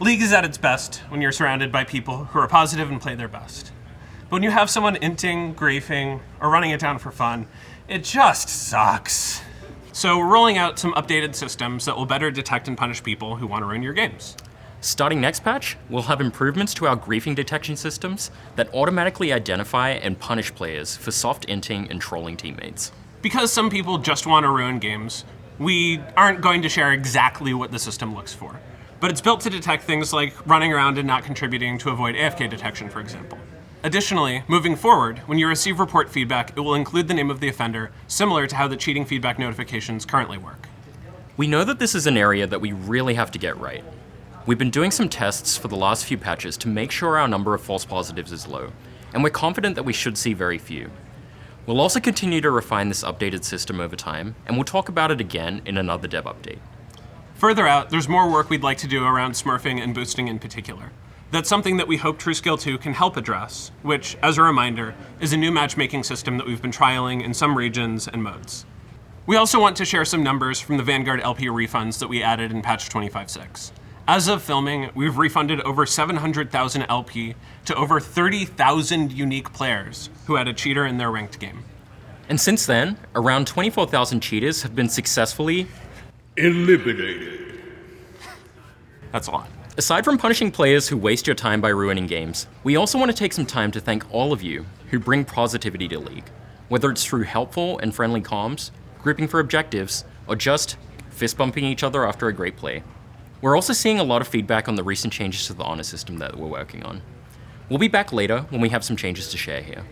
League is at its best when you're surrounded by people who are positive and play their best. But when you have someone inting, griefing, or running it down for fun, it just sucks. So we're rolling out some updated systems that will better detect and punish people who want to ruin your games. Starting next patch, we'll have improvements to our griefing detection systems that automatically identify and punish players for soft inting and trolling teammates. Because some people just want to ruin games, we aren't going to share exactly what the system looks for. But it's built to detect things like running around and not contributing to avoid AFK detection, for example. Additionally, moving forward, when you receive report feedback, it will include the name of the offender, similar to how the cheating feedback notifications currently work. We know that this is an area that we really have to get right. We've been doing some tests for the last few patches to make sure our number of false positives is low, and we're confident that we should see very few. We'll also continue to refine this updated system over time, and we'll talk about it again in another dev update. Further out, there's more work we'd like to do around smurfing and boosting in particular. That's something that we hope TrueScale 2 can help address, which, as a reminder, is a new matchmaking system that we've been trialing in some regions and modes. We also want to share some numbers from the Vanguard LP refunds that we added in patch 25.6. As of filming, we've refunded over 700,000 LP to over 30,000 unique players who had a cheater in their ranked game. And since then, around 24,000 cheaters have been successfully Eliminated. That's a lot. Aside from punishing players who waste your time by ruining games, we also want to take some time to thank all of you who bring positivity to League, whether it's through helpful and friendly comms, grouping for objectives, or just fist bumping each other after a great play. We're also seeing a lot of feedback on the recent changes to the honor system that we're working on. We'll be back later when we have some changes to share here.